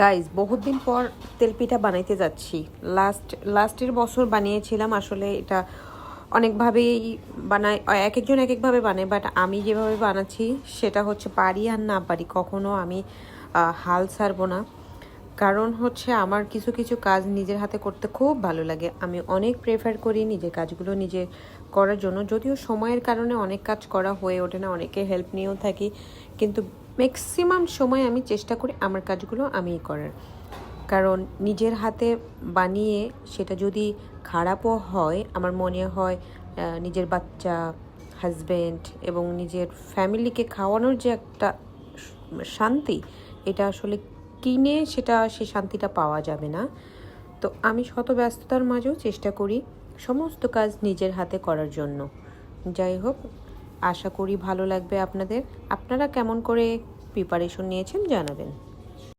Guys বহুত দিন পর তেলপিঠা বানাইতে যাচ্ছি। লাস্ট লাস্টের বছর বানিয়েছিলাম, আসলে এটা অনেকভাবেই বানায় এক একজন এক একভাবে বানায় বাট আমি যেভাবে বানাচ্ছি, সেটা হচ্ছে পারি আর না পারি, কখনো আমি হাল ছাড়বো না। কারণ হচ্ছে আমার কিছু কিছু কাজ নিজের হাতে করতে খুব ভালো লাগে। আমি অনেক প্রেফার করি নিজের কাজগুলো নিজে করার জন্য, যদিও সময়ের কারণে অনেক কাজ করা হয়ে ওঠে না, অনেকে হেল্প নিয়েও থাকি, কিন্তু ম্যাক্সিমাম সময় আমি চেষ্টা করি আমার কাজগুলো আমিই করার। কারণ নিজের হাতে বানিয়ে সেটা যদি খারাপও হয়, আমার মনে হয় নিজের বাচ্চা হাজব্যান্ড এবং নিজের ফ্যামিলিকে খাওয়ানোর যে একটা শান্তি, এটা আসলে কিনে সেটা, সে শান্তিটা পাওয়া যাবে না। তো আমি শত ব্যস্ততার মাঝেও চেষ্টা করি সমস্ত কাজ নিজের হাতে করার জন্য। যাই হোক আশা করি ভালো লাগবে আপনাদের। আপনারা কেমন করে প্রিপারেশন নিয়েছেন জানাবেন।